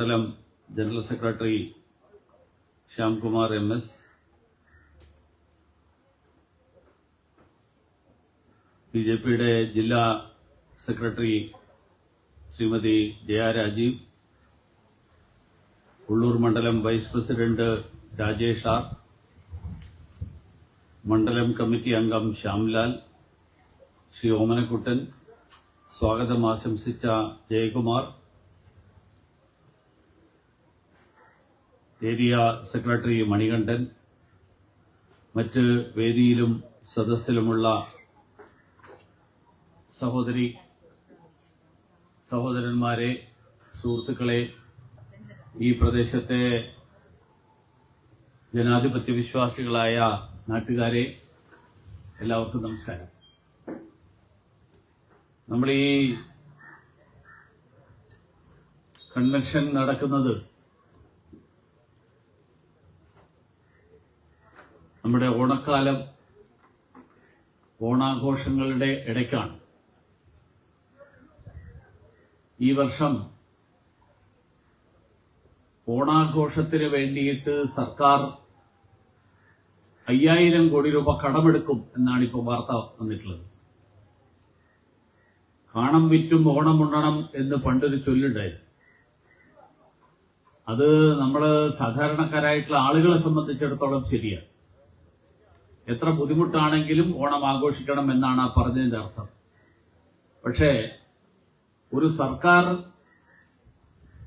മണ്ഡലം general secretary Shyamkumar M S B J പിയുടെ ജില്ലാ സെക്രട്ടറി ശ്രീമതി ജയ രാജീവ് ഉള്ളൂർ മണ്ഡലം വൈസ് പ്രസിഡന്റ് രാജേഷ് ആർ മണ്ഡലം കമ്മിറ്റി അംഗം ശ്യാംലാൽ ശ്രീ ഓമനക്കുട്ടൻ സ്വാഗതം ആശംസിച്ച ജയകുമാർ ഏരിയ സെക്രട്ടറി മണികണ്ഠൻ മറ്റ് വേദിയിലും സദസ്സിലുമുള്ള സഹോദരി സഹോദരന്മാരെ സുഹൃത്തുക്കളെ ഈ പ്രദേശത്തെ ജനാധിപത്യ വിശ്വാസികളായ നാട്ടുകാരെ എല്ലാവർക്കും നമസ്കാരം. നമ്മൾ ഈ കൺവെൻഷൻ നടക്കുന്നത് നമ്മുടെ ഓണക്കാലം ഓണാഘോഷങ്ങളുടെ ഇടയ്ക്കാണ്. ഈ വർഷം ഓണാഘോഷത്തിന് വേണ്ടിയിട്ട് സർക്കാർ അയ്യായിരം കോടി രൂപ കടമെടുക്കും എന്നാണ് ഇപ്പോൾ വാർത്ത വന്നിട്ടുള്ളത്. കാണം വിറ്റും ഓണം ഉണ്ണണം എന്ന് പണ്ടൊരു ചൊല്ലുണ്ടായിരുന്നു. അത് നമ്മൾ സാധാരണക്കാരായിട്ടുള്ള ആളുകളെ സംബന്ധിച്ചിടത്തോളം ശരിയാണ്. എത്ര ബുദ്ധിമുട്ടാണെങ്കിലും ഓണം ആഘോഷിക്കണം എന്നാണ് ആ പറഞ്ഞതിന്റെ അർത്ഥം. പക്ഷേ ഒരു സർക്കാർ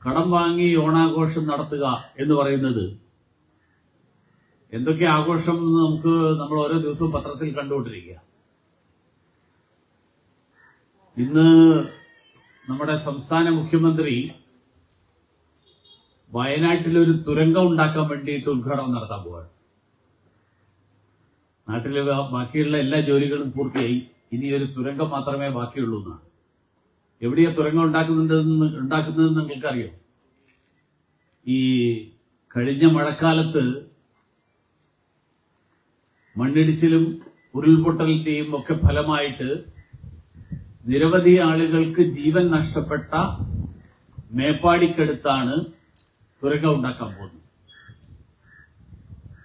കടം വാങ്ങി ഓണാഘോഷം നടത്തുക എന്ന് പറയുന്നത് എന്തൊക്കെ ആഘോഷം എന്ന് നമുക്ക് നമ്മൾ ഓരോ ദിവസവും പത്രത്തിൽ കണ്ടുകൊണ്ടിരിക്കുക. ഇന്ന് നമ്മുടെ സംസ്ഥാന മുഖ്യമന്ത്രി വയനാട്ടിലൊരു തുരങ്കം ഉണ്ടാക്കാൻ വേണ്ടിയിട്ട് ഉദ്ഘാടനം നടത്താൻ പോവാണ്. നാട്ടിലെ ബാക്കിയുള്ള എല്ലാ ജോലികളും പൂർത്തിയായി. ഇനി ഒരു തുരങ്കം മാത്രമേ ബാക്കിയുള്ളൂ എന്നാണ്. എവിടെയാ തുരങ്കം ഉണ്ടാക്കുന്നുണ്ടെന്ന് ഉണ്ടാക്കുന്നതെന്ന് നിങ്ങൾക്കറിയോ? ഈ കഴിഞ്ഞ മഴക്കാലത്ത് മണ്ണിടിച്ചിലും ഉരുൾപൊട്ടലിന്റെയും ഒക്കെ ഫലമായിട്ട് നിരവധി ആളുകൾക്ക് ജീവൻ നഷ്ടപ്പെട്ട മേപ്പാടിക്കടുത്താണ് തുരങ്കം ഉണ്ടാക്കാൻ പോകുന്നത്.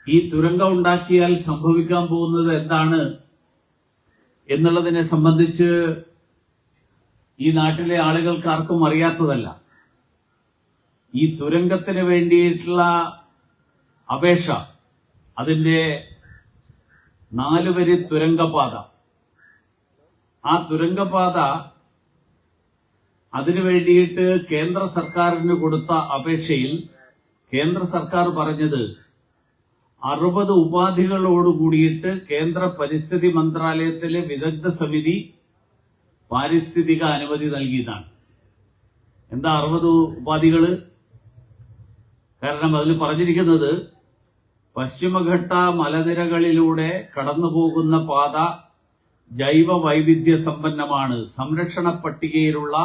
ഈ തുരങ്കം ഉണ്ടാക്കിയാൽ സംഭവിക്കാൻ പോകുന്നത് എന്താണ് എന്നുള്ളതിനെ സംബന്ധിച്ച് ഈ നാട്ടിലെ ആളുകൾക്ക് ആർക്കും അറിയാത്തതല്ല. ഈ തുരങ്കത്തിന് വേണ്ടിയിട്ടുള്ള അപേക്ഷ അതിന്റെ നാലുവരി തുരങ്കപാത ആ തുരങ്കപാത അതിനു വേണ്ടിയിട്ട് കേന്ദ്ര സർക്കാരിന് കൊടുത്ത അപേക്ഷയിൽ കേന്ദ്ര സർക്കാർ പറഞ്ഞത് അറുപത് ഉപാധികളോട് കൂടിയിട്ട് കേന്ദ്ര പരിസ്ഥിതി മന്ത്രാലയത്തിലെ വിദഗ്ധ സമിതി പാരിസ്ഥിതിക അനുമതി നൽകിയതാണ്. എന്താ അറുപത് ഉപാധികൾ? കാരണം അതിൽ പറഞ്ഞിരിക്കുന്നത് പശ്ചിമഘട്ട മലനിരകളിലൂടെ കടന്നുപോകുന്ന പാത ജൈവ വൈവിധ്യ സമ്പന്നമാണ്. സംരക്ഷണ പട്ടികയിലുള്ള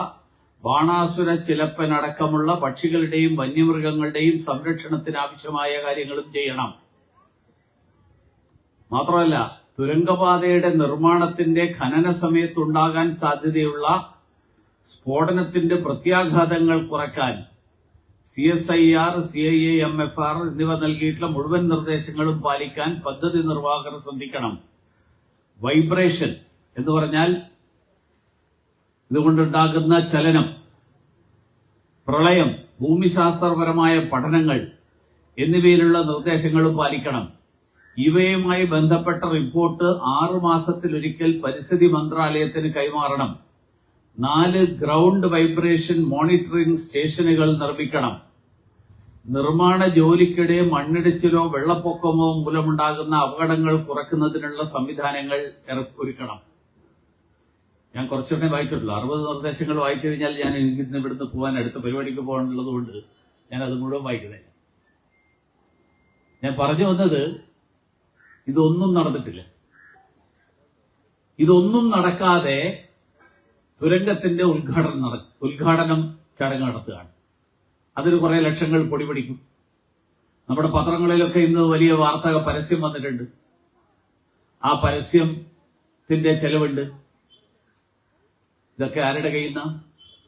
ബാണാസുര ചിലപ്പനടക്കമുള്ള പക്ഷികളുടെയും വന്യമൃഗങ്ങളുടെയും സംരക്ഷണത്തിന് ആവശ്യമായ കാര്യങ്ങളും ചെയ്യണം. മാത്രമല്ല തുരങ്കപാതയുടെ നിർമ്മാണത്തിന്റെ ഖനന സമയത്തുണ്ടാകാൻ സാധ്യതയുള്ള സ്ഫോടനത്തിന്റെ പ്രത്യാഘാതങ്ങൾ കുറയ്ക്കാൻ C S I R C I A M F R എന്നിവ നൽകിയിട്ടുള്ള മുഴുവൻ നിർദ്ദേശങ്ങളും പാലിക്കാൻ പദ്ധതി നിർവാഹകർ ശ്രദ്ധിക്കണം. വൈബ്രേഷൻ എന്ന് പറഞ്ഞാൽ ഇതുകൊണ്ടുണ്ടാകുന്ന ചലനം പ്രളയം ഭൂമിശാസ്ത്രപരമായ പഠനങ്ങൾ എന്നിവയിലുള്ള നിർദ്ദേശങ്ങളും പാലിക്കണം. ഇവയുമായി ബന്ധപ്പെട്ട റിപ്പോർട്ട് ആറു മാസത്തിലൊരിക്കൽ പരിസ്ഥിതി മന്ത്രാലയത്തിന് കൈമാറണം. നാല് ഗ്രൗണ്ട് വൈബ്രേഷൻ മോണിറ്ററിംഗ് സ്റ്റേഷനുകൾ നിർമ്മിക്കണം. നിർമ്മാണ ജോലിക്കിടെ മണ്ണിടിച്ചിലോ വെള്ളപ്പൊക്കമോ മൂലമുണ്ടാകുന്ന അപകടങ്ങൾ കുറയ്ക്കുന്നതിനുള്ള സംവിധാനങ്ങൾ ഒരുക്കണം ഞാൻ കുറച്ചൊക്കെ വായിച്ചിട്ടുള്ളൂ. അറുപത് നിർദ്ദേശങ്ങൾ വായിച്ചു കഴിഞ്ഞാൽ ഞാൻ എനിക്ക് ഇവിടുന്ന് പോകാൻ അടുത്ത പരിപാടിക്ക് പോകാനുള്ളത് കൊണ്ട് ഞാൻ അത് മുഴുവൻ വായിക്കുന്നില്ല ഞാൻ പറഞ്ഞു വന്നത് ഇതൊന്നും നടന്നിട്ടില്ല. ഇതൊന്നും നടക്കാതെ തുരങ്കത്തിന്റെ ഉദ്ഘാടനം നട ഉദ്ഘാടനം ചടങ്ങ് നടത്തുകയാണ്. അതിന് കുറെ ലക്ഷങ്ങൾ പൊടിപിടിക്കും നമ്മുടെ പത്രങ്ങളിലൊക്കെ ഇന്ന് വലിയ വാർത്ത പരസ്യം വന്നിട്ടുണ്ട്. ആ പരസ്യത്തിന്റെ ചെലവുണ്ട്. ഇതൊക്കെ ആരുടെ കയ്യിൽ നിന്നാണ്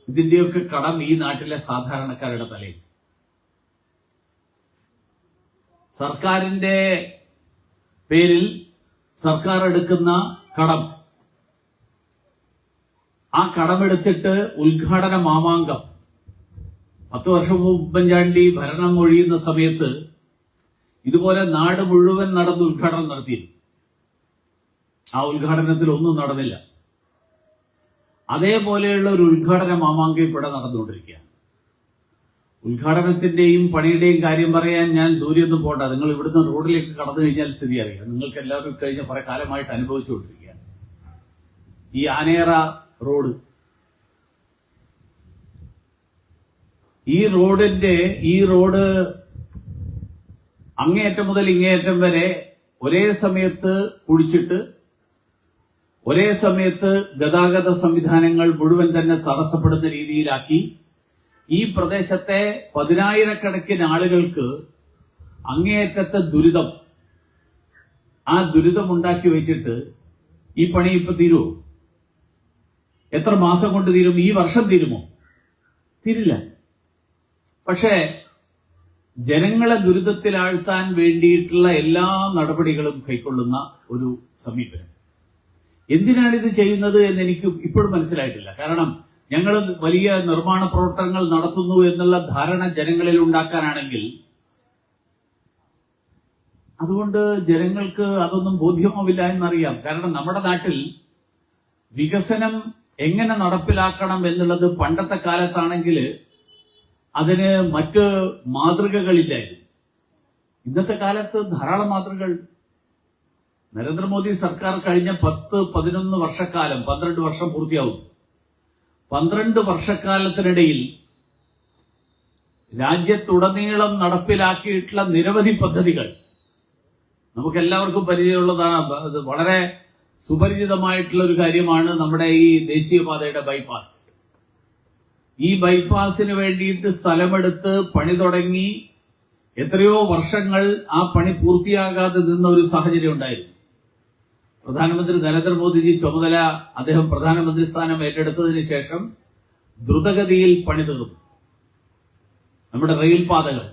ഇതിന്റെയൊക്കെ കടം ഈ നാട്ടിലെ സാധാരണക്കാരുടെ തലയിൽ. സർക്കാരിന്റെ പേരിൽ സർക്കാർ എടുക്കുന്ന കടം. ആ കടമെടുത്തിട്ട് ഉദ്ഘാടന മാമാങ്കം പത്ത് വർഷം ഉമ്മൻചാണ്ടി ഭരണം ഒഴിയുന്ന സമയത്ത് ഇതുപോലെ നാട് മുഴുവൻ നടന്ന് ഉദ്ഘാടനം നടത്തിയിരുന്നു. ആ ഉദ്ഘാടനത്തിൽ ഒന്നും നടന്നില്ല. അതേപോലെയുള്ള ഒരു ഉദ്ഘാടന മാമാങ്കം ഇവിടെ നടന്നുകൊണ്ടിരിക്കുകയാണ്. ഉദ്ഘാടനത്തിന്റെയും പണിയുടെയും കാര്യം പറയാൻ ഞാൻ ദൂരെയൊന്നും പോണ്ട. നിങ്ങൾ ഇവിടുന്ന് റോഡിലേക്ക് കടന്നു കഴിഞ്ഞാൽ സ്ഥിതി അറിയാം നിങ്ങൾക്ക് എല്ലാവരും കഴിഞ്ഞ കുറെ കാലമായിട്ട് അനുഭവിച്ചുകൊണ്ടിരിക്കുകയാണ്. ഈ ആനേറ റോഡ്. ഈ റോഡിന്റെ ഈ റോഡ് അങ്ങേയറ്റം മുതൽ ഇങ്ങേയറ്റം വരെ ഒരേ സമയത്ത് കുഴിച്ചിട്ട് ഒരേ സമയത്ത് ഗതാഗത സംവിധാനങ്ങൾ മുഴുവൻ തന്നെ തടസ്സപ്പെടുന്ന രീതിയിലാക്കി ഈ പ്രദേശത്തെ പതിനായിരക്കണക്കിന് ആളുകൾക്ക് അങ്ങേയറ്റത്തെ ദുരിതം ആ ദുരിതം ഉണ്ടാക്കി വെച്ചിട്ട് ഈ പണി ഇപ്പൊ തീരുമോ എത്ര മാസം കൊണ്ട് തീരും? ഈ വർഷം തീരുമോ? തീരില്ല. പക്ഷേ ജനങ്ങളെ ദുരിതത്തിലാഴ്ത്താൻ വേണ്ടിയിട്ടുള്ള എല്ലാ നടപടികളും കൈക്കൊള്ളുന്ന ഒരു സമീപനം. എന്തിനാണ് ഇത് ചെയ്യുന്നത് എന്ന് എനിക്ക് ഇപ്പോഴും മനസ്സിലായിട്ടില്ല. കാരണം ഞങ്ങൾ വലിയ നിർമ്മാണ പ്രവർത്തനങ്ങൾ നടത്തുന്നു എന്നുള്ള ധാരണ ജനങ്ങളിൽ ഉണ്ടാക്കാനാണെങ്കിൽ അതുകൊണ്ട് ജനങ്ങൾക്ക് അതൊന്നും ബോധ്യമാവില്ല എന്നറിയാം. കാരണം നമ്മുടെ നാട്ടിൽ വികസനം എങ്ങനെ നടപ്പിലാക്കണം എന്നുള്ളത് പണ്ടത്തെ കാലത്താണെങ്കിൽ അതിന് മറ്റ് മാതൃകകളില്ലായിരുന്നു. ഇന്നത്തെ കാലത്ത് ധാരാളം മാതൃകകൾ. നരേന്ദ്രമോദി സർക്കാർ കഴിഞ്ഞ പത്ത് പതിനൊന്ന് വർഷക്കാലം പന്ത്രണ്ട് വർഷം പൂർത്തിയാവും. പന്ത്രണ്ട് വർഷക്കാലത്തിനിടയിൽ രാജ്യത്തുടനീളം നടപ്പിലാക്കിയിട്ടുള്ള നിരവധി പദ്ധതികൾ. നമുക്ക് എല്ലാവർക്കും പരിചയമുള്ളതാണ് വളരെ സുപരിചിതമായിട്ടുള്ള ഒരു കാര്യമാണ് നമ്മുടെ ഈ ദേശീയപാതയുടെ ബൈപ്പാസ്. ഈ ബൈപ്പാസിന് വേണ്ടിയിട്ട് സ്ഥലമെടുത്ത് പണി തുടങ്ങി എത്രയോ വർഷങ്ങൾ ആ പണി പൂർത്തിയാകാതെ നിന്ന ഒരു സാഹചര്യം ഉണ്ടായിരുന്നു. പ്രധാനമന്ത്രി നരേന്ദ്രമോദിജി ചുമതല അദ്ദേഹം പ്രധാനമന്ത്രി സ്ഥാനം ഏറ്റെടുത്തതിന് ശേഷം ദ്രുതഗതിയിൽ പണിതതും നമ്മുടെ റെയിൽപാതകൾ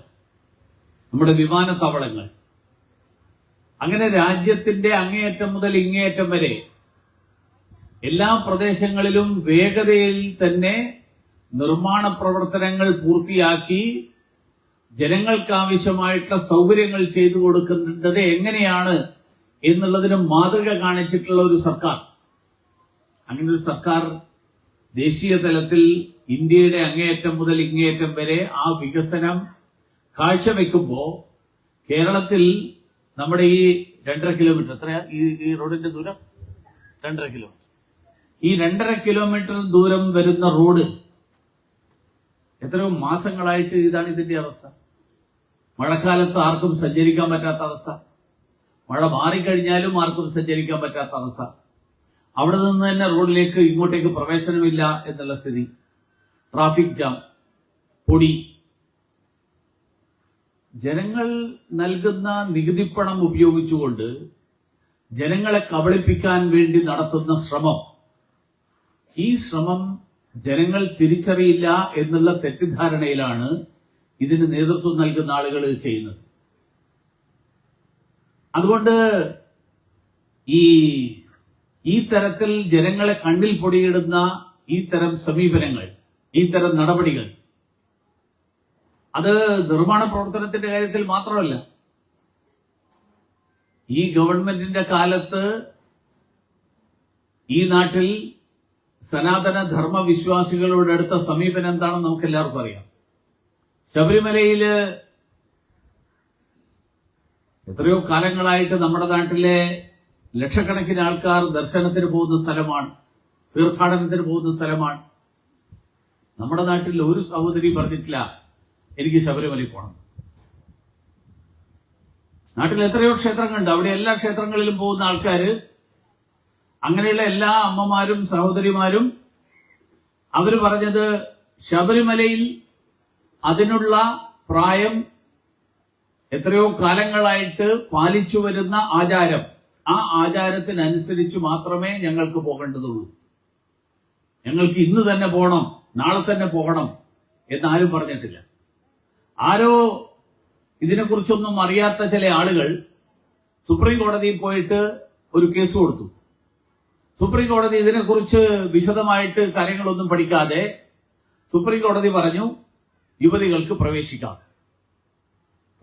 നമ്മുടെ വിമാനത്താവളങ്ങൾ. അങ്ങനെ രാജ്യത്തിന്റെ അങ്ങേയറ്റം മുതൽ ഇങ്ങേയറ്റം വരെ എല്ലാ പ്രദേശങ്ങളിലും വേഗതയിൽ തന്നെ നിർമ്മാണ പ്രവർത്തനങ്ങൾ പൂർത്തിയാക്കി ജനങ്ങൾക്കാവശ്യമായിട്ടുള്ള സൗകര്യങ്ങൾ ചെയ്തു കൊടുക്കേണ്ടത് എങ്ങനെയാണ് എന്നുള്ളതിന് മാതൃക കാണിച്ചിട്ടുള്ള ഒരു സർക്കാർ. അങ്ങനെ ഒരു സർക്കാർ ദേശീയ തലത്തിൽ ഇന്ത്യയുടെ അങ്ങേയറ്റം മുതൽ ഇങ്ങേയറ്റം വരെ ആ വികസനം കാഴ്ചവെക്കുമ്പോ കേരളത്തിൽ നമ്മുടെ ഈ രണ്ടര കിലോമീറ്റർ എത്ര ഈ ഈ റോഡിന്റെ ദൂരം? രണ്ടര കിലോമീറ്റർ. ഈ രണ്ടര കിലോമീറ്റർ ദൂരം വരുന്ന റോഡ് എത്രയോ മാസങ്ങളായിട്ട് ഇതാണ് ഇതിന്റെ അവസ്ഥ. മഴക്കാലത്ത് ആർക്കും സഞ്ചരിക്കാൻ പറ്റാത്ത അവസ്ഥ. മഴ മാറിക്കഴിഞ്ഞാലും ആർക്കും സഞ്ചരിക്കാൻ പറ്റാത്ത അവസ്ഥ. അവിടെ നിന്ന് തന്നെ റോഡിലേക്ക് ഇങ്ങോട്ടേക്ക് പ്രവേശനമില്ല എന്നുള്ള സ്ഥിതി. ട്രാഫിക് ജാം പൊടി. ജനങ്ങൾ നൽകുന്ന നികുതിപ്പണം ഉപയോഗിച്ചുകൊണ്ട് ജനങ്ങളെ കബളിപ്പിക്കാൻ വേണ്ടി നടത്തുന്ന ശ്രമം. ഈ ശ്രമം ജനങ്ങൾ തിരിച്ചറിയില്ല എന്നുള്ള തെറ്റിദ്ധാരണയിലാണ് ഇതിന് നേതൃത്വം നൽകുന്ന ആളുകൾ ചെയ്യുന്നത്. അതുകൊണ്ട് ഈ ഈ തരത്തിൽ ജനങ്ങളെ കണ്ണിൽ പൊടിയിടുന്ന ഈ തരം സമീപനങ്ങൾ ഈ തരം നടപടികൾ അത് നിർമ്മാണ പ്രവർത്തനത്തിന്റെ കാര്യത്തിൽ മാത്രമല്ല ഈ ഗവൺമെന്റിന്റെ കാലത്ത് ഈ നാട്ടിൽ സനാതന ധർമ്മ വിശ്വാസികളോട് സമീപനം എന്താണെന്ന് നമുക്ക് എല്ലാവർക്കും അറിയാം. ശബരിമലയിൽ എത്രയോ കാലങ്ങളായിട്ട് നമ്മുടെ നാട്ടിലെ ലക്ഷക്കണക്കിന് ആൾക്കാർ ദർശനത്തിന് പോകുന്ന സ്ഥലമാണ് തീർത്ഥാടനത്തിന് പോകുന്ന സ്ഥലമാണ്. നമ്മുടെ നാട്ടിൽ ഒരു സഹോദരി പറഞ്ഞിട്ടില്ല എനിക്ക് ശബരിമലയിൽ പോകണം നാട്ടിൽ എത്രയോ ക്ഷേത്രങ്ങളുണ്ട്. അവിടെ എല്ലാ ക്ഷേത്രങ്ങളിലും പോകുന്ന ആൾക്കാർ അങ്ങനെയുള്ള എല്ലാ അമ്മമാരും സഹോദരിമാരും അവർ പറഞ്ഞത് ശബരിമലയിൽ അതിനുള്ള പ്രായം എത്രയോ കാലങ്ങളായിട്ട് പാലിച്ചു വരുന്ന ആചാരം. ആ ആചാരത്തിനനുസരിച്ച് മാത്രമേ ഞങ്ങൾക്ക് പോകേണ്ടതുള്ളൂ. ഞങ്ങൾക്ക് ഇന്ന് തന്നെ പോകണം നാളെ തന്നെ പോകണം എന്നാരും പറഞ്ഞിട്ടില്ല. ആരോ ഇതിനെക്കുറിച്ചൊന്നും അറിയാത്ത ചില ആളുകൾ സുപ്രീം കോടതിയിൽ പോയിട്ട് ഒരു കേസ് കൊടുത്തു. സുപ്രീം കോടതി ഇതിനെക്കുറിച്ച് വിശദമായിട്ട് കാര്യങ്ങളൊന്നും പഠിക്കാതെ സുപ്രീം കോടതി പറഞ്ഞു യുവതികൾക്ക് പ്രവേശിക്കാം.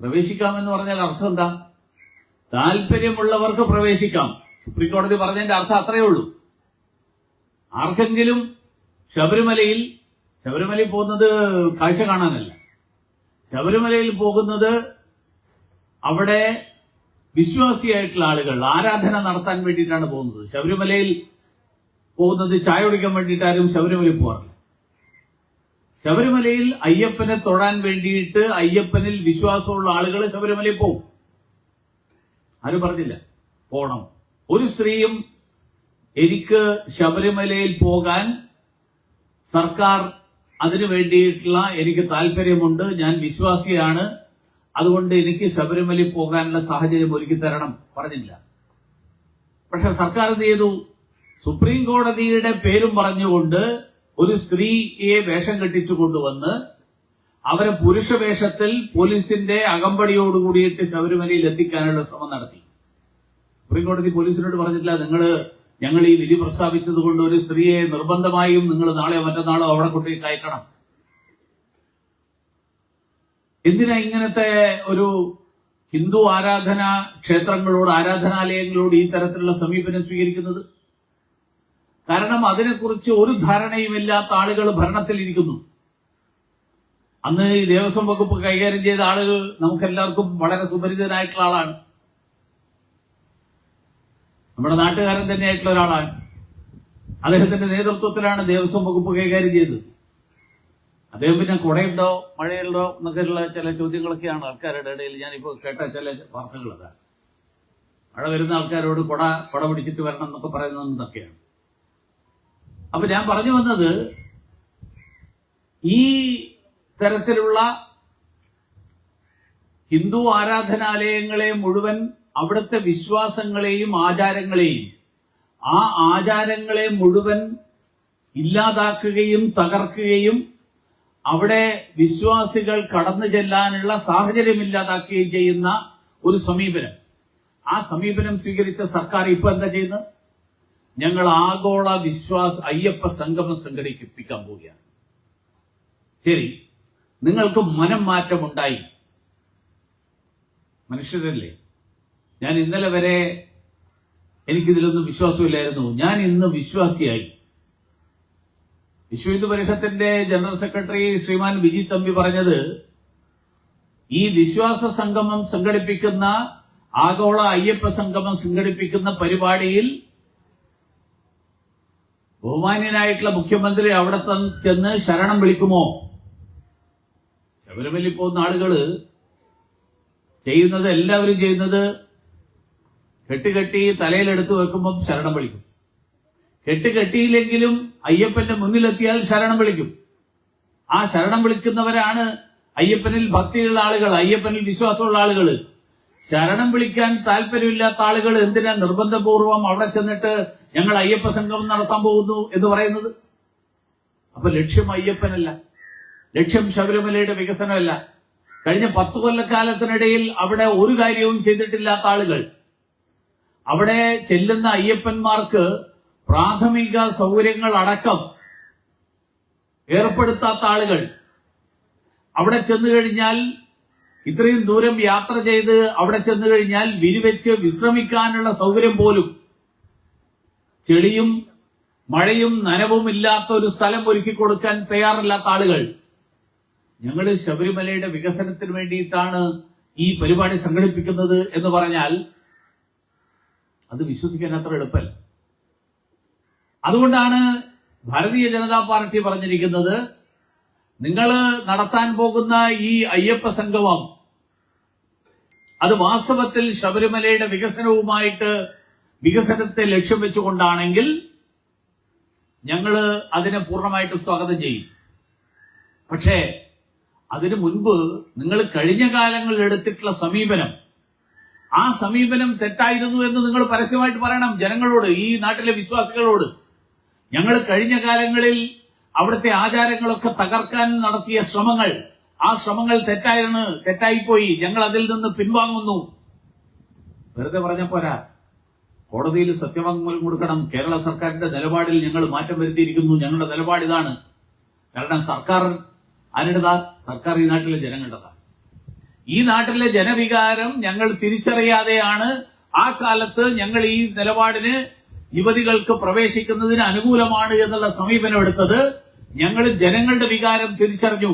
പ്രവേശിക്കാം എന്ന് പറഞ്ഞാൽ അർത്ഥം എന്താ? താല്പര്യമുള്ളവർക്ക് പ്രവേശിക്കാം. സുപ്രീം കോടതി പറഞ്ഞതിന്റെ അർത്ഥം അത്രയേ ഉള്ളൂ. ആർക്കെങ്കിലും ശബരിമലയിൽ ശബരിമലയിൽ പോകുന്നത് കാഴ്ച കാണാനല്ല. ശബരിമലയിൽ പോകുന്നത് അവിടെ വിശ്വാസിയായിട്ടുള്ള ആളുകൾ ആരാധന നടത്താൻ വേണ്ടിയിട്ടാണ് പോകുന്നത്. ശബരിമലയിൽ പോകുന്നത് ചായ കുടിക്കാൻ വേണ്ടിയിട്ട് ആരും ശബരിമലയിൽ പോകാറില്ല ശബരിമലയിൽ അയ്യപ്പനെ തൊടാൻ വേണ്ടിയിട്ട് അയ്യപ്പനിൽ വിശ്വാസമുള്ള ആളുകൾ ശബരിമലയിൽ പോകും ആരും പറഞ്ഞില്ല. പോണം. ഒരു സ്ത്രീയും എനിക്ക് ശബരിമലയിൽ പോകാൻ സർക്കാർ അതിനു വേണ്ടിയിട്ടുള്ള എനിക്ക് താല്പര്യമുണ്ട്. ഞാൻ വിശ്വാസിയാണ്. അതുകൊണ്ട് എനിക്ക് ശബരിമലയിൽ പോകാനുള്ള സാഹചര്യം ഒരുക്കി തരണം. പറഞ്ഞില്ല. പക്ഷെ സർക്കാർ എന്ത് ചെയ്തു? സുപ്രീം കോടതിയുടെ പേരും പറഞ്ഞുകൊണ്ട് ഒരു സ്ത്രീയെ വേഷം കെട്ടിച്ചു കൊണ്ടുവന്ന് അവരെ പുരുഷ വേഷത്തിൽ പോലീസിന്റെ അകമ്പടിയോട് കൂടിയിട്ട് ശബരിമലയിൽ എത്തിക്കാനുള്ള ശ്രമം നടത്തി. സുപ്രീം കോടതി പോലീസിനോട് പറഞ്ഞിട്ടില്ല നിങ്ങൾ ഞങ്ങൾ ഈ വിധി പ്രസ്താവിച്ചത് കൊണ്ട് ഒരു സ്ത്രീയെ നിർബന്ധമായും നിങ്ങൾ നാളെയോ മറ്റന്നാളോ അവിടെ കൊണ്ടുപോയി കയറ്റണം. എന്തിനാ ഇങ്ങനത്തെ ഒരു ഹിന്ദു ആരാധന ക്ഷേത്രങ്ങളോട് ആരാധനാലയങ്ങളോട് ഈ തരത്തിലുള്ള സമീപനം സ്വീകരിക്കുന്നത്? കാരണം അതിനെക്കുറിച്ച് ഒരു ധാരണയുമില്ലാത്ത ആളുകൾ ഭരണത്തിലിരിക്കുന്നു. അന്ന് ഈ ദേവസ്വം വകുപ്പ് കൈകാര്യം ചെയ്ത ആളുകൾ നമുക്കെല്ലാവർക്കും വളരെ സുപരിചിതനായിട്ടുള്ള ആളാണ്. നമ്മുടെ നാട്ടുകാരൻ തന്നെയായിട്ടുള്ള ഒരാളാണ്. അദ്ദേഹത്തിന്റെ നേതൃത്വത്തിലാണ് ദേവസ്വം വകുപ്പ് കൈകാര്യം ചെയ്തത്. അദ്ദേഹം പിന്നെ കുടയുണ്ടോ മഴയുണ്ടോ എന്നൊക്കെയുള്ള ചില ചോദ്യങ്ങളൊക്കെയാണ് ആൾക്കാരുടെ ഇടയിൽ ഞാനിപ്പോ കേട്ട ചില വാർത്തകൾ അതാണ്. മഴ വരുന്ന ആൾക്കാരോട് കുട കുട പിടിച്ചിട്ട് വരണം എന്നൊക്കെ പറയുന്നതൊക്കെയാണ് അപ്പൊ ഞാൻ പറഞ്ഞു വന്നത് ഈ തരത്തിലുള്ള ഹിന്ദു ആരാധനാലയങ്ങളെ മുഴുവൻ അവിടുത്തെ വിശ്വാസങ്ങളെയും ആചാരങ്ങളെയും ആ ആചാരങ്ങളെ മുഴുവൻ ഇല്ലാതാക്കുകയും തകർക്കുകയും അവിടെ വിശ്വാസികൾ കടന്നു ചെല്ലാനുള്ള സാഹചര്യം ഇല്ലാതാക്കുകയും ചെയ്യുന്ന ഒരു സമീപനം. ആ സമീപനം സ്വീകരിച്ച സർക്കാർ ഇപ്പൊ എന്താ ചെയ്യുന്നത്? ഞങ്ങൾ ആഗോള വിശ്വാസ അയ്യപ്പ സംഗമം സംഘടിപ്പിക്കാൻ പോവുകയാണ്. ശരി നിങ്ങൾക്ക് മനം മാറ്റമുണ്ടായി. മനുഷ്യരല്ലേ? ഞാൻ ഇന്നലെ വരെ എനിക്കിതിലൊന്നും വിശ്വാസമില്ലായിരുന്നു. ഞാൻ ഇന്ന് വിശ്വാസിയായി. വിശ്വഹിന്ദു പരിഷത്തിന്റെ ജനറൽ സെക്രട്ടറി ശ്രീമാൻ വിജി തമ്പി പറഞ്ഞത് ഈ വിശ്വാസ സംഗമം സംഘടിപ്പിക്കുന്ന ആഗോള അയ്യപ്പ സംഗമം സംഘടിപ്പിക്കുന്ന പരിപാടിയിൽ ബഹുമാന്യനായിട്ടുള്ള മുഖ്യമന്ത്രി അവിടെ ചെന്ന് ശരണം വിളിക്കുമോ? ശബരിമലയിൽ പോകുന്ന ആളുകൾ ചെയ്യുന്നത് എല്ലാവരും ചെയ്യുന്നത് കെട്ടുകെട്ടി തലയിലെടുത്ത് വെക്കുമ്പം ശരണം വിളിക്കും. കെട്ടുകെട്ടിയില്ലെങ്കിലും അയ്യപ്പന്റെ മുന്നിലെത്തിയാൽ ശരണം വിളിക്കും. ആ ശരണം വിളിക്കുന്നവരാണ് അയ്യപ്പനിൽ ഭക്തിയുള്ള ആളുകൾ അയ്യപ്പനിൽ വിശ്വാസമുള്ള ആളുകൾ ശരണം വിളിക്കാൻ താല്പര്യമില്ലാത്ത ആളുകൾ എന്തിനാ നിർബന്ധപൂർവം അവിടെ ചെന്നിട്ട് ഞങ്ങൾ അയ്യപ്പ സംഗമം നടത്താൻ പോകുന്നു എന്ന് പറയുന്നത്? അപ്പൊ ലക്ഷ്യം അയ്യപ്പനല്ല. ലക്ഷ്യം ശബരിമലയുടെ വികസനമല്ല. കഴിഞ്ഞ പത്തു കൊല്ലക്കാലത്തിനിടയിൽ അവിടെ ഒരു കാര്യവും ചെയ്തിട്ടില്ലാത്ത ആളുകൾ. അവിടെ ചെല്ലുന്ന അയ്യപ്പന്മാർക്ക് പ്രാഥമിക സൗകര്യങ്ങൾ അടക്കം ഏർപ്പെടുത്താത്ത ആളുകൾ. അവിടെ ചെന്നു കഴിഞ്ഞാൽ ഇത്രയും ദൂരം യാത്ര ചെയ്ത് അവിടെ ചെന്നു കഴിഞ്ഞാൽ വിരിവെച്ച് വിശ്രമിക്കാനുള്ള സൗകര്യം പോലും ചെളിയും മഴയും നനവും ഇല്ലാത്ത ഒരു സ്ഥലം ഒരുക്കി കൊടുക്കാൻ തയ്യാറല്ലാത്ത ആളുകൾ ഞങ്ങൾ ശബരിമലയുടെ വികസനത്തിന് വേണ്ടിയിട്ടാണ് ഈ പരിപാടി സംഘടിപ്പിക്കുന്നത് എന്ന് പറഞ്ഞാൽ അത് വിശ്വസിക്കാൻ അത്ര എളുപ്പമല്ല. അതുകൊണ്ടാണ് ഭാരതീയ ജനതാ പാർട്ടി പറഞ്ഞിരിക്കുന്നത് നിങ്ങൾ നടത്താൻ പോകുന്ന ഈ അയ്യപ്പ സംഗമം അത് വാസ്തവത്തിൽ ശബരിമലയുടെ വികസനവുമായിട്ട് വികസനത്തെ ലക്ഷ്യം വെച്ചുകൊണ്ടാണെങ്കിൽ ഞങ്ങൾ അതിനെ പൂർണമായിട്ടും സ്വാഗതം ചെയ്യും. പക്ഷേ അതിനു മുൻപ് നിങ്ങൾ കഴിഞ്ഞ കാലങ്ങളിൽ എടുത്തിട്ടുള്ള സമീപനം ആ സമീപനം തെറ്റായിരുന്നു എന്ന് നിങ്ങൾ പരസ്യമായിട്ട് പറയണം ജനങ്ങളോട് ഈ നാട്ടിലെ വിശ്വാസികളോട്. ഞങ്ങൾ കഴിഞ്ഞ കാലങ്ങളിൽ അവിടുത്തെ ആചാരങ്ങളൊക്കെ തകർക്കാൻ നടത്തിയ ശ്രമങ്ങൾ ആ ശ്രമങ്ങൾ തെറ്റായിരുന്നു തെറ്റായിപ്പോയി. ഞങ്ങൾ അതിൽ നിന്ന് പിൻവാങ്ങുന്നു. വെറുതെ പറഞ്ഞ പോരാ. കോടതിയിൽ സത്യവാങ്മൂലം കൊടുക്കണം. കേരള സർക്കാരിന്റെ നിലപാടിൽ ഞങ്ങൾ മാറ്റം വരുത്തിയിരിക്കുന്നു. ഞങ്ങളുടെ നിലപാട് ഇതാണ്. കാരണം സർക്കാർ ആരുടേതാ? സർക്കാർ ഈ നാട്ടിലെ ജനങ്ങളുടേതാ ഈ നാട്ടിലെ ജനവികാരം ഞങ്ങൾ തിരിച്ചറിയാതെയാണ് ആ കാലത്ത് ഞങ്ങൾ ഈ നിലപാടിന് യുവതികൾക്ക് പ്രവേശിക്കുന്നതിന് അനുകൂലമാണ് എന്നുള്ള സമീപനം എടുത്തത്. ഞങ്ങൾ ജനങ്ങളുടെ വികാരം തിരിച്ചറിഞ്ഞു.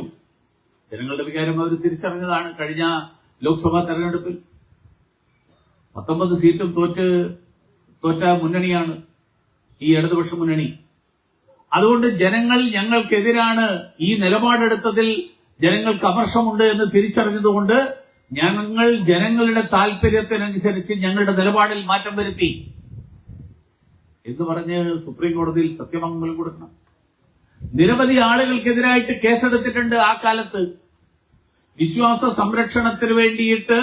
ജനങ്ങളുടെ വികാരം അവർ തിരിച്ചറിഞ്ഞതാണ് കഴിഞ്ഞ ലോക്സഭാ തെരഞ്ഞെടുപ്പിൽ. പത്തൊമ്പത് സീറ്റും തോറ്റ് തോറ്റ മുന്നണിയാണ്. ഈ ഇടതുപക്ഷ മുന്നണി. അതുകൊണ്ട് ജനങ്ങൾ ഞങ്ങൾക്കെതിരാണ് ഈ നിലപാടെടുത്തതിൽ ജനങ്ങൾക്ക് അമർഷമുണ്ട് എന്ന് തിരിച്ചറിഞ്ഞതുകൊണ്ട് ഞങ്ങൾ ജനങ്ങളുടെ താല്പര്യത്തിനനുസരിച്ച് ഞങ്ങളുടെ നിലപാടിൽ മാറ്റം വരുത്തി എന്ന് പറഞ്ഞ് സുപ്രീം കോടതിയിൽ സത്യവാങ്മൂലം കൊടുക്കണം. നിരവധി ആളുകൾക്കെതിരായിട്ട് കേസെടുത്തിട്ടുണ്ട് ആ കാലത്ത്. വിശ്വാസ സംരക്ഷണത്തിന് വേണ്ടിയിട്ട്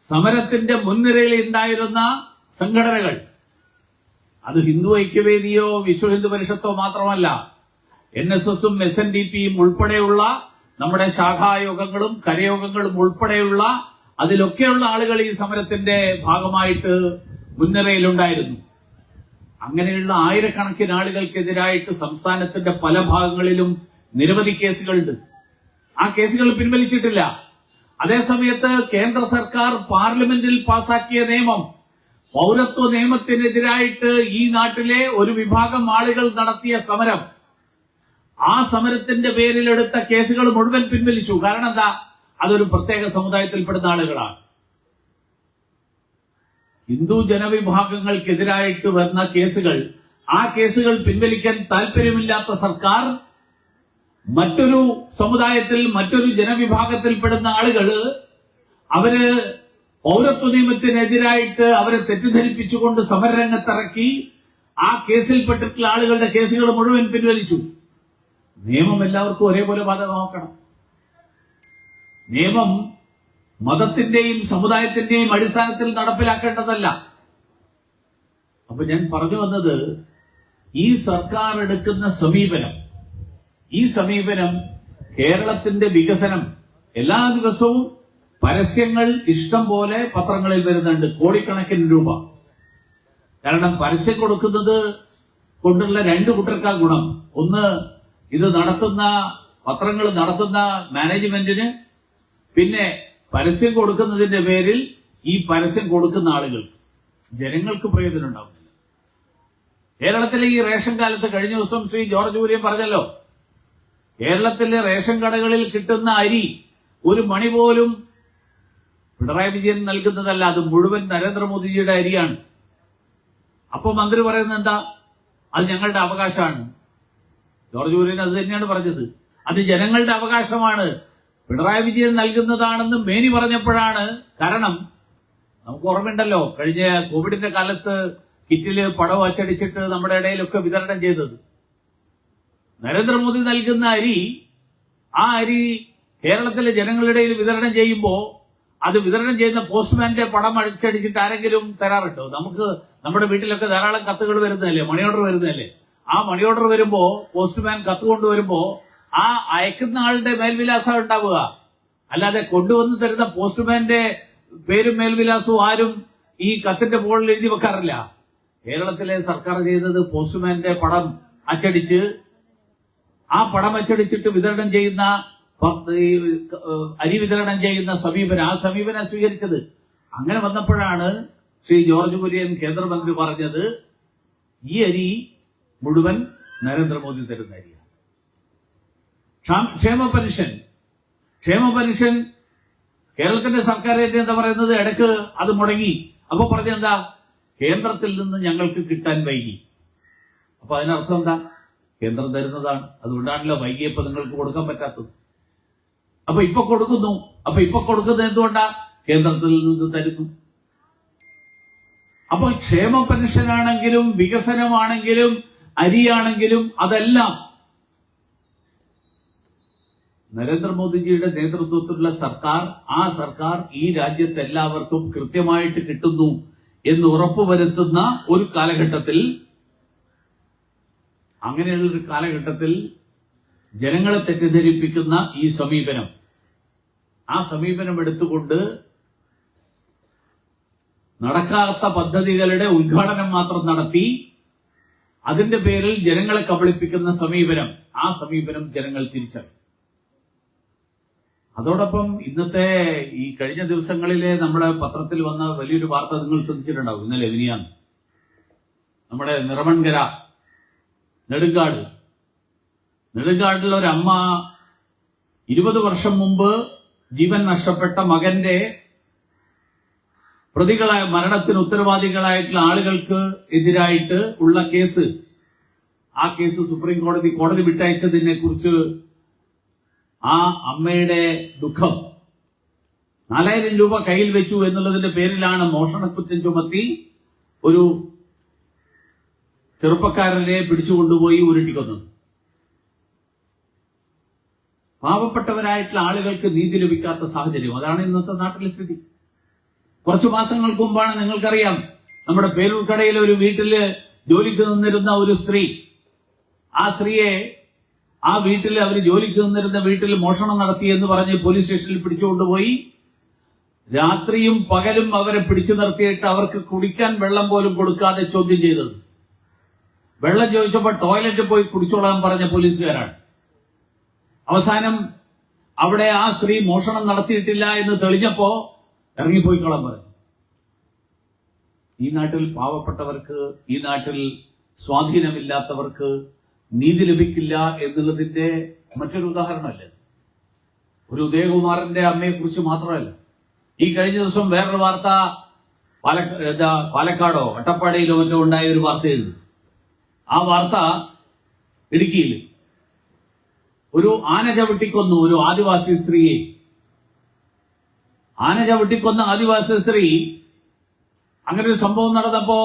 സമരത്തിന്റെ മുൻനിരയിൽ ഉണ്ടായിരുന്ന സംഘടനകൾ. അത് ഹിന്ദു ഐക്യവേദിയോ വിശ്വ ഹിന്ദു പരിഷത്തോ മാത്രമല്ല. എൻ എസ് എസും എസ് എൻ ഡി പിയും ഉൾപ്പെടെയുള്ള നമ്മുടെ ശാഖായോഗങ്ങളും കരയോഗങ്ങളും ഉൾപ്പെടെയുള്ള അതിലൊക്കെയുള്ള ആളുകൾ ഈ സമരത്തിന്റെ ഭാഗമായിട്ട് മുൻനിരയിലുണ്ടായിരുന്നു. അങ്ങനെയുള്ള ആയിരക്കണക്കിന് ആളുകൾക്കെതിരായിട്ട് സംസ്ഥാനത്തിന്റെ പല ഭാഗങ്ങളിലും നിരവധി കേസുകളുണ്ട്. ആ കേസുകൾ പിൻവലിച്ചിട്ടില്ല. അതേസമയത്ത് കേന്ദ്ര സർക്കാർ പാർലമെന്റിൽ പാസാക്കിയ നിയമം പൗരത്വ നിയമത്തിനെതിരായിട്ട് ഈ നാട്ടിലെ ഒരു വിഭാഗം ആളുകൾ നടത്തിയ സമരം ആ സമരത്തിന്റെ പേരിലെടുത്ത കേസുകൾ മുഴുവൻ പിൻവലിച്ചു. കാരണം എന്താ? അതൊരു പ്രത്യേക സമുദായത്തിൽപ്പെടുന്ന ആളുകളാണ്. ഹിന്ദു ജനവിഭാഗങ്ങൾക്കെതിരായിട്ട് വരുന്ന കേസുകൾ ആ കേസുകൾ പിൻവലിക്കാൻ താല്പര്യമില്ലാത്ത സർക്കാർ മറ്റൊരു സമുദായത്തിൽ മറ്റൊരു ജനവിഭാഗത്തിൽപ്പെടുന്ന ആളുകൾ അവർ പൗരത്വ നിയമത്തിനെതിരായിട്ട് അവരെ തെറ്റിദ്ധരിപ്പിച്ചുകൊണ്ട് സമരരംഗത്തിറക്കി ആ കേസിൽപ്പെട്ടിട്ടുള്ള ആളുകളുടെ കേസുകൾ മുഴുവൻ പിൻവലിച്ചു. നിയമം എല്ലാവർക്കും ഒരേപോലെ ബാധകമാക്കണം. നിയമം മതത്തിന്റെയും സമുദായത്തിന്റെയും അടിസ്ഥാനത്തിൽ നടപ്പിലാക്കേണ്ടതല്ല. അപ്പൊ ഞാൻ പറഞ്ഞു വന്നത് ഈ സർക്കാർ എടുക്കുന്ന സമീപനം ഈ സമീപനം കേരളത്തിന്റെ വികസനം എല്ലാ ദിവസവും പരസ്യങ്ങൾ ഇഷ്ടം പോലെ പത്രങ്ങളിൽ വരുന്നുണ്ട്. കോടിക്കണക്കിന് രൂപ. കാരണം പരസ്യം കൊടുക്കുന്നത് കൊണ്ടുള്ള രണ്ട് കുട്ടർക്കാ ഗുണം. ഒന്ന് ഇത് നടത്തുന്ന പത്രങ്ങൾ നടത്തുന്ന മാനേജ്മെന്റിന് പിന്നെ പരസ്യം കൊടുക്കുന്നതിന്റെ പേരിൽ ഈ പരസ്യം കൊടുക്കുന്ന ആളുകൾ. ജനങ്ങൾക്ക് പ്രയോജനം ഉണ്ടാവുന്നില്ല കേരളത്തിലെ ഈ റേഷൻ കാലത്ത് കഴിഞ്ഞ ദിവസം ശ്രീ ജോർജ് കുര്യൻ പറഞ്ഞല്ലോ കേരളത്തിലെ റേഷൻ കടകളിൽ കിട്ടുന്ന അരി ഒരു മണി പോലും പിണറായി വിജയൻ നൽകുന്നതല്ല അത് മുഴുവൻ നരേന്ദ്രമോദിജിയുടെ അരിയാണ്. അപ്പോൾ മന്ത്രി പറയുന്നത് എന്താ? അത് ഞങ്ങളുടെ അവകാശമാണ്. ജോർജ് കുര്യൻ അത് തന്നെയാണ് പറഞ്ഞത്. അത് ജനങ്ങളുടെ അവകാശമാണ്. പിണറായി വിജയൻ നൽകുന്നതാണെന്ന് മേനി പറഞ്ഞപ്പോഴാണ് കാരണം നമുക്ക് ഓർമ്മയുണ്ടല്ലോ കഴിഞ്ഞ കോവിഡിന്റെ കാലത്ത് കിറ്റിൽ പടം അച്ചടിച്ചിട്ട് നമ്മുടെ ഇടയിലൊക്കെ വിതരണം ചെയ്തത്. നരേന്ദ്രമോദി നൽകുന്ന അരി ആ അരി കേരളത്തിലെ ജനങ്ങളുടെ വിതരണം ചെയ്യുമ്പോൾ അത് വിതരണം ചെയ്യുന്ന പോസ്റ്റ്മാന്റെ പടം അടിച്ചടിച്ചിട്ട് ആരെങ്കിലും തരാറുണ്ടോ? നമുക്ക് നമ്മുടെ വീട്ടിലൊക്കെ ധാരാളം കത്തുകൾ വരുന്നതല്ലേ? മണി ഓർഡർ വരുന്നതല്ലേ? ആ മണി ഓർഡർ വരുമ്പോ പോസ്റ്റ്മാൻ കത്ത് കൊണ്ടുവരുമ്പോ ആ അയക്കുന്ന ആളുടെ മേൽവിലാസം ഉണ്ടാവുക. അല്ലാതെ കൊണ്ടുവന്ന് തരുന്ന പോസ്റ്റ്മാന്റെ പേരും മേൽവിലാസവും ആരും ഈ കത്തിന്റെ മുകളിൽ എഴുതി വെക്കാറില്ല. കേരളത്തിലെ സർക്കാർ ചെയ്തത് പോസ്റ്റ്മാന്റെ പടം അച്ചടിച്ച് ആ പടം അച്ചടിച്ചിട്ട് വിതരണം ചെയ്യുന്ന അരി വിതരണം ചെയ്യുന്ന സമീപനം ആ സമീപനം സ്വീകരിച്ചത്. അങ്ങനെ വന്നപ്പോഴാണ് ശ്രീ ജോർജ് കുര്യൻ കേന്ദ്രമന്ത്രി പറഞ്ഞത് ഈ അരി മുഴുവൻ നരേന്ദ്രമോദി തരുന്ന അരിയാണ്. ക്ഷാം- ക്ഷേമ പെൻഷൻ. ക്ഷേമ പെൻഷൻ കേരളത്തിന്റെ സർക്കാർ എന്താ പറയുന്നത്? ഇടയ്ക്ക് അത് മുടങ്ങി. അപ്പൊ പറഞ്ഞെന്താ കേന്ദ്രത്തിൽ നിന്ന് ഞങ്ങൾക്ക് കിട്ടാൻ വൈകി. അപ്പൊ അതിനർത്ഥം എന്താ? കേന്ദ്രം തരുന്നതാണ്. അതുകൊണ്ടാണല്ലോ വൈകിയപ്പോ നിങ്ങൾക്ക് കൊടുക്കാൻ പറ്റാത്തത്. അപ്പൊ ഇപ്പൊ കൊടുക്കുന്നു. അപ്പൊ ഇപ്പൊ കൊടുക്കുന്നത് എന്തുകൊണ്ടാ? കേന്ദ്രത്തിൽ നിന്ന് തരുന്നു. അപ്പൊ ക്ഷേമ പെൻഷനാണെങ്കിലും വികസനമാണെങ്കിലും അരിയാണെങ്കിലും അതെല്ലാം നരേന്ദ്രമോദിജിയുടെ നേതൃത്വത്തിലുള്ള സർക്കാർ ആ സർക്കാർ ഈ രാജ്യത്തെല്ലാവർക്കും കൃത്യമായിട്ട് കിട്ടുന്നു എന്ന് ഉറപ്പുവരുത്തുന്ന ഒരു കാലഘട്ടത്തിൽ അങ്ങനെയുള്ളൊരു കാലഘട്ടത്തിൽ ജനങ്ങളെ തെറ്റിദ്ധരിപ്പിക്കുന്ന ഈ സമീപനം. ആ സമീപനം എടുത്തുകൊണ്ട് നടക്കാത്ത പദ്ധതികളുടെ ഉദ്ഘാടനം മാത്രം നടത്തി അതിന്റെ പേരിൽ ജനങ്ങളെ കബളിപ്പിക്കുന്ന സമീപനം ആ സമീപനം ജനങ്ങൾ തിരിച്ചറിയും അതോടൊപ്പം ഇന്നത്തെ ഈ കഴിഞ്ഞ ദിവസങ്ങളിലെ നമ്മുടെ പത്രത്തിൽ വന്ന വലിയൊരു വാർത്ത നിങ്ങൾ ശ്രദ്ധിച്ചിട്ടുണ്ടാവും ഇന്നലെ എങ്ങനെയാണ് നമ്മുടെ നിറമൺകര നെടുങ്കാട് നെടുങ്കാട്ടിലെ ഒരു അമ്മ ഇരുപത് വർഷം മുമ്പ് ജീവൻ നഷ്ടപ്പെട്ട മകന്റെ പ്രതികളായ മരണത്തിന് ഉത്തരവാദികളായിട്ടുള്ള ആളുകൾക്ക് എതിരായിട്ട് ഉള്ള കേസ്. ആ കേസ് സുപ്രീം കോടതി കോടതി വിട്ടയച്ചതിനെ കുറിച്ച് ആ അമ്മയുടെ ദുഃഖം. നാലായിരം രൂപ കയ്യിൽ വെച്ചു എന്നുള്ളതിന്റെ പേരിലാണ് മോഷണക്കുറ്റം ചുമത്തി ഒരു ചെറുപ്പക്കാരനെ പിടിച്ചുകൊണ്ടുപോയി ഉരുട്ടിക്കൊന്നത്. പാവപ്പെട്ടവരായിട്ടുള്ള ആളുകൾക്ക് നീതി ലഭിക്കാത്ത സാഹചര്യം. അതാണ് ഇന്നത്തെ നാട്ടിലെ സ്ഥിതി. കുറച്ചു മാസങ്ങൾക്ക് മുമ്പാണ് നിങ്ങൾക്കറിയാം നമ്മുടെ പേരൂർക്കടയിലെ ഒരു വീട്ടിൽ ജോലിക്ക് നിന്നിരുന്ന ഒരു സ്ത്രീ. ആ സ്ത്രീയെ ആ വീട്ടിൽ അവർ ജോലിക്ക് നിന്നിരുന്ന വീട്ടിൽ മോഷണം നടത്തി എന്ന് പറഞ്ഞ് പോലീസ് സ്റ്റേഷനിൽ പിടിച്ചുകൊണ്ടുപോയി. രാത്രിയും പകലും അവരെ പിടിച്ചു നിർത്തിയിട്ട് അവർക്ക് കുടിക്കാൻ വെള്ളം പോലും കൊടുക്കാതെ ചോദ്യം ചെയ്തത്. വെള്ളം ചോദിച്ചപ്പോൾ ടോയ്ലറ്റിൽ പോയി കുടിച്ചോളാൻ പറഞ്ഞ പോലീസുകാരാണ്. അവസാനം അവിടെ ആ സ്ത്രീ മോഷണം നടത്തിയിട്ടില്ല എന്ന് തെളിഞ്ഞപ്പോ ഇറങ്ങിപ്പോയിക്കോളാൻ പറഞ്ഞു. ഈ നാട്ടിൽ പാവപ്പെട്ടവർക്ക് ഈ നാട്ടിൽ സ്വാധീനമില്ലാത്തവർക്ക് നീതി ലഭിക്കില്ല എന്നുള്ളതിന്റെ മറ്റൊരു ഉദാഹരണമല്ല? ഒരു ഉദയകുമാറിന്റെ അമ്മയെ കുറിച്ച് മാത്രമല്ല. ഈ കഴിഞ്ഞ ദിവസം വേറൊരു വാർത്ത പാലക്കാ പാലക്കാടോ അട്ടപ്പാടിയിലോ മറ്റോ ഉണ്ടായ ഒരു വാർത്തയുണ്ട് ആ വാർത്ത ഇടുക്കിയിൽ ഒരു ആന ചവിട്ടിക്കൊന്നു ഒരു ആദിവാസി സ്ത്രീയെ ആന ചവിട്ടിക്കൊന്ന ആദിവാസി സ്ത്രീ. അങ്ങനെ ഒരു സംഭവം നടന്നപ്പോ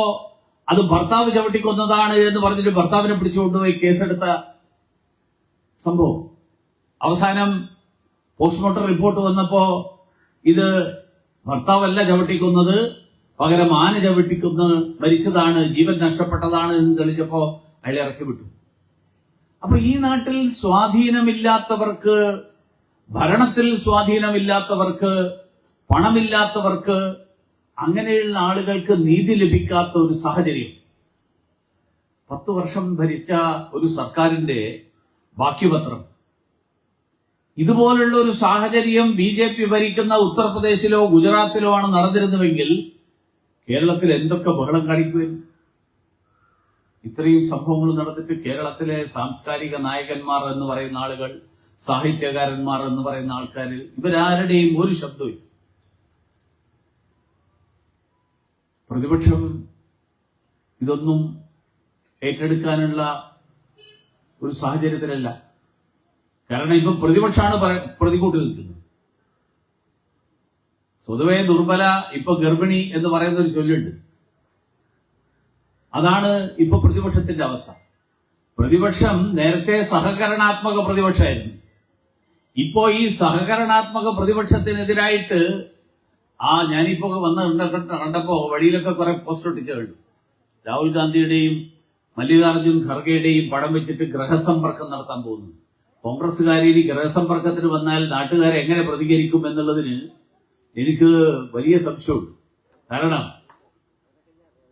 അത് ഭർത്താവ് ചവിട്ടിക്കൊന്നതാണ് എന്ന് പറഞ്ഞിട്ട് ഭർത്താവിനെ പിടിച്ചുകൊണ്ടുപോയി കേസെടുത്ത സംഭവം. അവസാനം പോസ്റ്റ്മോർട്ടം റിപ്പോർട്ട് വന്നപ്പോ ഇത് ഭർത്താവല്ല ചവിട്ടിക്കുന്നത് പകരം ആന ചവിട്ടിക്കുന്ന മരിച്ചതാണ് ജീവൻ നഷ്ടപ്പെട്ടതാണ് എന്ന് തെളിഞ്ഞപ്പോ അയാളെ ഇറക്കി വിട്ടു. അപ്പൊ ഈ നാട്ടിൽ സ്വാധീനമില്ലാത്തവർക്ക് ഭരണത്തിൽ സ്വാധീനമില്ലാത്തവർക്ക് പണമില്ലാത്തവർക്ക് അങ്ങനെയുള്ള ആളുകൾക്ക് നീതി ലഭിക്കാത്ത ഒരു സാഹചര്യം. പത്തു വർഷം ഭരിച്ച ഒരു സർക്കാരിന്റെ ബാക്കിപത്രം ഇതുപോലുള്ള ഒരു സാഹചര്യം ബി ജെ പി ഭരിക്കുന്ന ഉത്തർപ്രദേശിലോ ഗുജറാത്തിലോ ആണ് നടന്നിരുന്നുവെങ്കിൽ കേരളത്തിൽ എന്തൊക്കെ ബഹളം കാണിക്കുമായിരുന്നു? ഇത്രയും സംഭവങ്ങൾ നടന്നിട്ട് കേരളത്തിലെ സാംസ്കാരിക നായകന്മാർ എന്ന് പറയുന്ന ആളുകൾ സാഹിത്യകാരന്മാർ എന്ന് പറയുന്ന ആൾക്കാരിൽ ഇവരാരുടെയും ഒരു ശബ്ദവും പ്രതിപക്ഷം ഇതൊന്നും ഏറ്റെടുക്കാനുള്ള ഒരു സാഹചര്യത്തിലല്ല. കാരണം ഇപ്പൊ പ്രതിപക്ഷമാണ് പ്രതികൂട്ടി നിൽക്കുന്നത്. സ്വതവേ ദുർബല ഇപ്പൊ ഗർഭിണി എന്ന് പറയുന്ന ഒരു ചൊല്ലുണ്ട്. അതാണ് ഇപ്പൊ പ്രതിപക്ഷത്തിന്റെ അവസ്ഥ. പ്രതിപക്ഷം നേരത്തെ സഹകരണാത്മക പ്രതിപക്ഷമായിരുന്നു. ഇപ്പോ ഈ സഹകരണാത്മക പ്രതിപക്ഷത്തിനെതിരായിട്ട് ആ ഞാനിപ്പോ വന്ന് കണ്ട- കണ്ടപ്പോ വഴിയിലൊക്കെ കുറെ പോസ്റ്റ് ഒട്ടിച്ചു കണ്ടു രാഹുൽ ഗാന്ധിയുടെയും മല്ലികാർജുൻ ഖർഗെയുടെയും പടം വെച്ചിട്ട് ഗ്രഹസമ്പർക്കം നടത്താൻ പോകുന്നു. കോൺഗ്രസ്സുകാർ ഇനി ഗ്രഹസമ്പർക്കത്തിന് വന്നാൽ നാട്ടുകാരെ എങ്ങനെ പ്രതികരിക്കും എന്നുള്ളതിന് എനിക്ക് വലിയ സംശയമുണ്ട്. കാരണം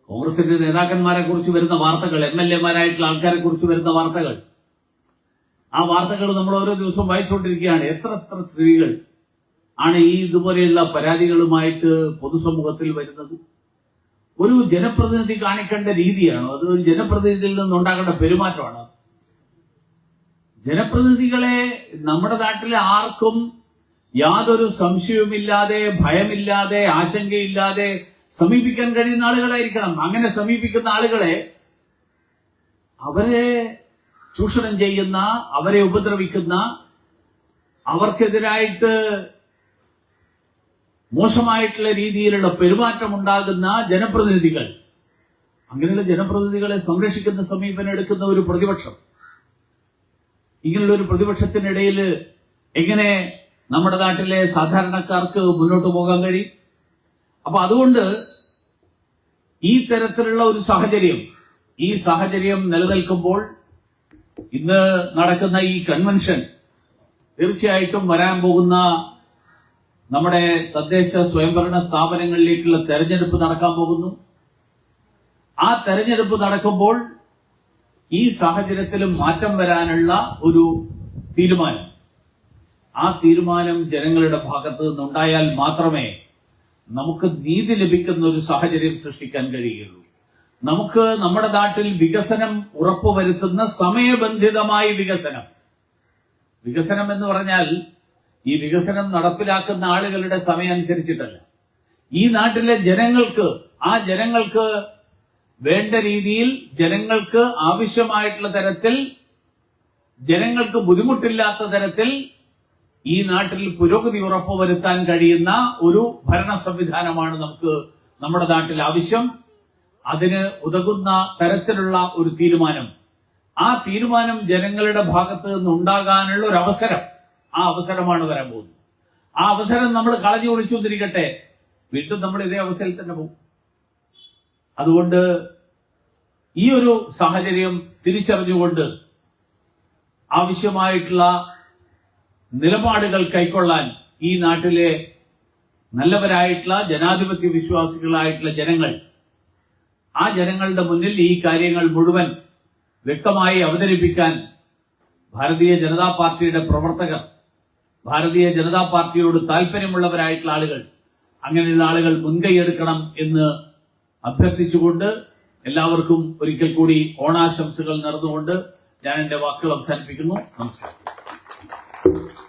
കോൺഗ്രസിന്റെ നേതാക്കന്മാരെ കുറിച്ച് വരുന്ന വാർത്തകൾ എം എൽ എമാരായിട്ടുള്ള ആൾക്കാരെ കുറിച്ച് വരുന്ന വാർത്തകൾ. ആ വാർത്തകൾ നമ്മൾ ഓരോ ദിവസവും വായിച്ചുകൊണ്ടിരിക്കുകയാണ്. എത്ര എത്ര സ്ത്രീകൾ ആണ് ഈ ഇതുപോലെയുള്ള പരാതികളുമായിട്ട് പൊതുസമൂഹത്തിൽ വരുന്നത്? ഒരു ജനപ്രതിനിധി കാണിക്കേണ്ട രീതിയാണോ? അത് ഒരു ജനപ്രതിനിധിയിൽ നിന്നുണ്ടാകേണ്ട പെരുമാറ്റമാണ്? ജനപ്രതിനിധികളെ നമ്മുടെ നാട്ടിലെ ആർക്കും യാതൊരു സംശയവുമില്ലാതെ ഭയമില്ലാതെ ആശങ്കയില്ലാതെ സമീപിക്കാൻ കഴിയുന്ന ആളുകളായിരിക്കണം. അങ്ങനെ സമീപിക്കുന്ന ആളുകളെ അവരെ ചൂഷണം ചെയ്യുന്ന അവരെ ഉപദ്രവിക്കുന്ന അവർക്കെതിരായിട്ട് മോശമായിട്ടുള്ള രീതിയിലുള്ള പെരുമാറ്റം ഉണ്ടാകുന്ന ജനപ്രതിനിധികൾ. അങ്ങനെയുള്ള ജനപ്രതിനിധികളെ സംരക്ഷിക്കുന്ന സമീപനം എടുക്കുന്ന ഒരു പ്രതിപക്ഷം. ഇങ്ങനെയുള്ള ഒരു പ്രതിപക്ഷത്തിനിടയിൽ എങ്ങനെ നമ്മുടെ നാട്ടിലെ സാധാരണക്കാർക്ക് മുന്നോട്ട് പോകാൻ കഴിയും? അപ്പൊ അതുകൊണ്ട് ഈ തരത്തിലുള്ള ഒരു സാഹചര്യം ഈ സാഹചര്യം നിലനിൽക്കുമ്പോൾ ഇന്ന് നടക്കുന്ന ഈ കൺവെൻഷൻ തീർച്ചയായിട്ടും വരാൻ പോകുന്ന നമ്മുടെ തദ്ദേശ സ്വയംഭരണ സ്ഥാപനങ്ങളിലേക്കുള്ള തെരഞ്ഞെടുപ്പ് നടക്കാൻ പോകുന്നു. ആ തെരഞ്ഞെടുപ്പ് നടക്കുമ്പോൾ ഈ സാഹചര്യത്തിലും മാറ്റം വരാനുള്ള ഒരു തീരുമാനം. ആ തീരുമാനം ജനങ്ങളുടെ ഭാഗത്ത് നിന്നുണ്ടായാൽ മാത്രമേ നമുക്ക് നീതി ലഭിക്കുന്ന ഒരു സാഹചര്യം സൃഷ്ടിക്കാൻ കഴിയുള്ളൂ. നമുക്ക് നമ്മുടെ നാട്ടിൽ വികസനം ഉറപ്പുവരുത്തുന്ന സമയബന്ധിതമായ വികസനം. വികസനം എന്ന് പറഞ്ഞാൽ ഈ വികസനം നടപ്പിലാക്കുന്ന ആളുകളുടെ സമയം അനുസരിച്ചിട്ടല്ല. ഈ നാട്ടിലെ ജനങ്ങൾക്ക് ആ ജനങ്ങൾക്ക് വേണ്ട രീതിയിൽ ജനങ്ങൾക്ക് ആവശ്യമായിട്ടുള്ള തരത്തിൽ ജനങ്ങൾക്ക് ബുദ്ധിമുട്ടില്ലാത്ത തരത്തിൽ ഈ നാട്ടിൽ പുരോഗതി ഉറപ്പുവരുത്താൻ കഴിയുന്ന ഒരു ഭരണ സംവിധാനമാണ് നമുക്ക് നമ്മുടെ നാട്ടിൽ ആവശ്യം. അതിന് ഉതകുന്ന തരത്തിലുള്ള ഒരു തീരുമാനം. ആ തീരുമാനം ജനങ്ങളുടെ ഭാഗത്ത് നിന്ന് ഉണ്ടാകാനുള്ള ഒരു അവസരം ആ അവസരമാണ് വരാൻ പോകുന്നത്. ആ അവസരം നമ്മൾ കളഞ്ഞു ഒളിച്ചുകൊണ്ടിരിക്കട്ടെ. വീണ്ടും നമ്മൾ ഇതേ അവസരത്തിൽ തന്നെ പോകും. അതുകൊണ്ട് ഈ ഒരു സാഹചര്യം തിരിച്ചറിഞ്ഞുകൊണ്ട് ആവശ്യമായിട്ടുള്ള നിലപാടുകൾ കൈക്കൊള്ളാൻ ഈ നാട്ടിലെ നല്ലവരായിട്ടുള്ള ജനാധിപത്യ വിശ്വാസികളായിട്ടുള്ള ജനങ്ങൾ ആ ജനങ്ങളുടെ മുന്നിൽ ഈ കാര്യങ്ങൾ മുഴുവൻ വ്യക്തമായി അവതരിപ്പിക്കാൻ ഭാരതീയ ജനതാ പാർട്ടിയുടെ പ്രവർത്തകർ ഭാരതീയ ജനതാ പാർട്ടിയോട് താല്പര്യമുള്ളവരായിട്ടുള്ള ആളുകൾ അങ്ങനെയുള്ള ആളുകൾ മുൻകൈയെടുക്കണം എന്ന് അഭ്യർത്ഥിച്ചുകൊണ്ട് എല്ലാവർക്കും ഒരിക്കൽ കൂടി ഓണാശംസകൾ നേർന്നുകൊണ്ട് ഞാൻ എന്റെ വാക്കുകൾ അവസാനിപ്പിക്കുന്നു. നമസ്കാരം.